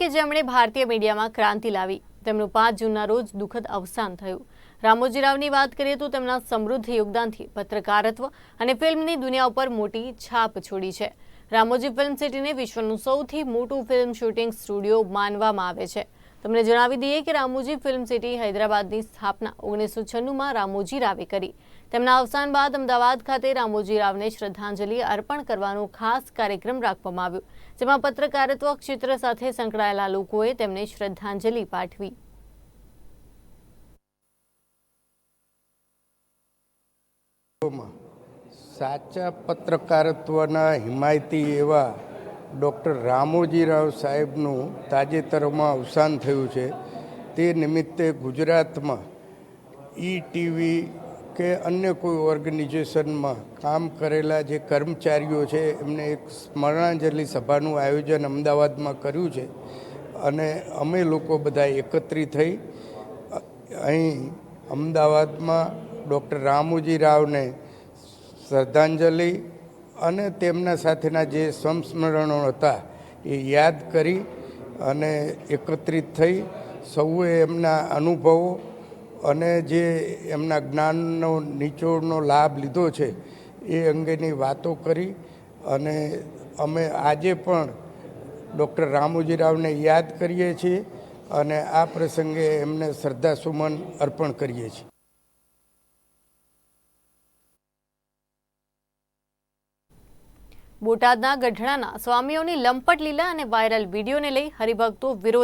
કે જેમણે ભારતીય મીડિયામાં ક્રાંતિ લાવી. તેમનું પાંચ જૂનના રોજ દુઃખદ અવસાન થયું. રામોજી રાવની વાત કરીએ તો તેમના સમૃદ્ધ યોગદાનથી પત્રકારત્વ અને ફિલ્મની દુનિયા ઉપર મોટી છાપ છોડી છે. રામોજી ફિલ્મ સિટીને વિશ્વનું સૌથી મોટું ફિલ્મ શૂટિંગ સ્ટુડિયો માનવામાં આવે છે. તમને જણાવી દઈએ કે રામોજી ફિલ્મ સિટી હૈદરાબાદની સ્થાપના ઓગણીસો છન્નુંમાં રામોજી રાવે કરી. તેમના અવસાન બાદ અમદાવાદ ખાતે રામોજી રાવને શ્રદ્ધાંજલિ અર્પણ કરવાનો ખાસ કાર્યક્રમ રાખવામાં આવ્યો, જેમાં પત્રકારત્વ ક્ષેત્ર સાથે સંકળાયેલા લોકોએ તેમને શ્રદ્ધાંજલિ પાઠવી. સાચા પત્રકારત્વના હિમાયતી એવા ડૉક્ટર રામોજીરાવ સાહેબનું તાજેતરમાં અવસાન થયું છે. તે નિમિત્તે ગુજરાતમાં ઈ ટીવી કે અન્ય કોઈ ઓર્ગેનાઇઝેશનમાં કામ કરેલા જે કર્મચારીઓ છે, એમને એક સ્મરણાંજલિ સભાનું આયોજન અમદાવાદમાં કર્યું છે અને અમે લોકો બધા એકત્રિત થઈ, અહીં અમદાવાદમાં ડૉક્ટર રામોજી રાવને શ્રદ્ધાંજલિ અને તેમના સાથેના જે સંસ્મરણો હતા, એ યાદ કરી અને એકત્રિત થઈ સૌએ એમના અનુભવો અને જે એમના જ્ઞાનનો, નિચોડનો લાભ લીધો છે, એ અંગેની વાતો કરી અને અમે આજે પણ ડૉક્ટર રામોજી રાવને યાદ કરીએ છીએ અને આ પ્રસંગે એમને શ્રદ્ધાસુમન અર્પણ કરીએ છીએ. બોટાદના ગઢડાના સ્વામીઓની લંપટ લીલા અને વાયરલ વિડીયોને લઈ હરિભક્તો વિરોધ